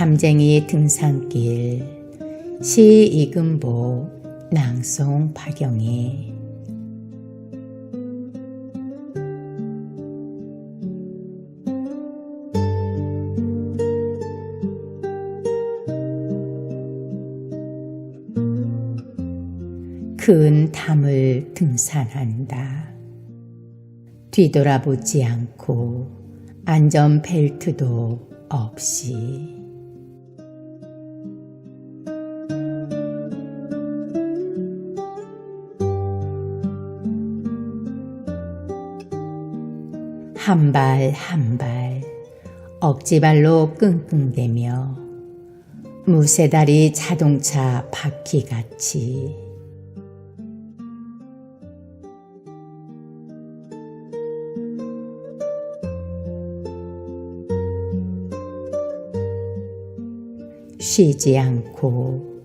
탐쟁이 등산길. 시 이금보 낭송 박영희 큰 담을 등산한다. 뒤돌아보지 않고 안전 벨트도 없이 한 발 한 발 억지발로 끙끙대며 무쇠다리 자동차 바퀴같이. 쉬지 않고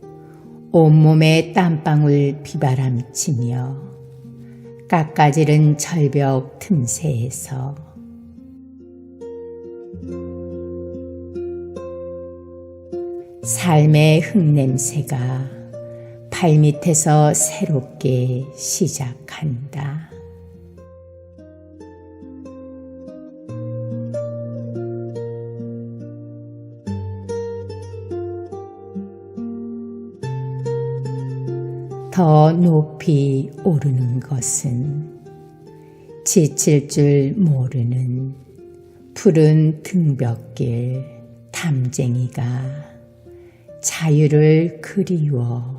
온몸에 땀방울 비바람치며 깎아지른 절벽 틈새에서 삶의 흙냄새가 발밑에서 새롭게 시작한다. 더 높이 오르는 것은 지칠 줄 모르는 푸른 등벽길 탐쟁이가 자유를 그리워한다.